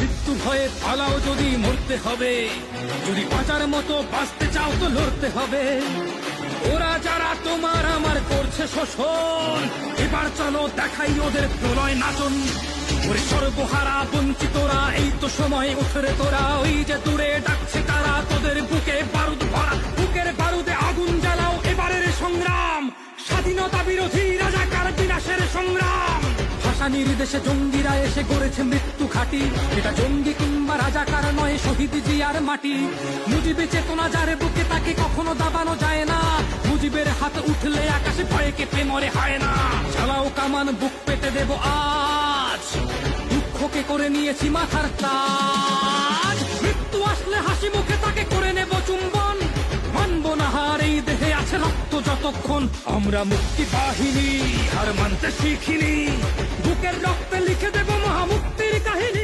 মৃত্যু ভয়ে পালাও যদি মরতে হবে। যদি বাঁচার মতো বাঁচতে চাও তো লড়তে হবে। ওরা যারা তোমার আমার করছে শোষণ, এবার চলো দেখাই ওদের প্রলয় নাচন। ওরে সর্বহারা এই তো সময় উঠরে তোরা। ওই যে দূরে ডাকছে তারা, তোদের বুকে বারুদ ভরা। বুকের বারুদে আগুন জ্বালাও এবারের সংগ্রাম। স্বাধীনতা বিরোধী ভাষা নির্দেশে জঙ্গিরা এসে গড়েছে মৃত্যু ঘাটি। এটা জঙ্গি কিংবা রাজাকার নয়, শহীদ জিয়ার মাটি। মুজিবে চেতনা যার বুকে তাকে কখনো দাবানো যায় না। মুজিবের হাত উঠলে আকাশে ভয়ে কেঁপে মরে, হয় না। চালাও কামান, বুক পেতে দেব আজ। দুঃখকে করে নিয়েছি মাথার তাজ। মৃত্যু আসলে হাসি মুখে তাকে করে নেব চুম্বন। মানব না হার, এই দেহে আছে রক্ত যতক্ষণ। আমরা মুক্তি বাহিনী হার মানতে শিখিনি। লিখে দেব মহামুক্তির কাহিনী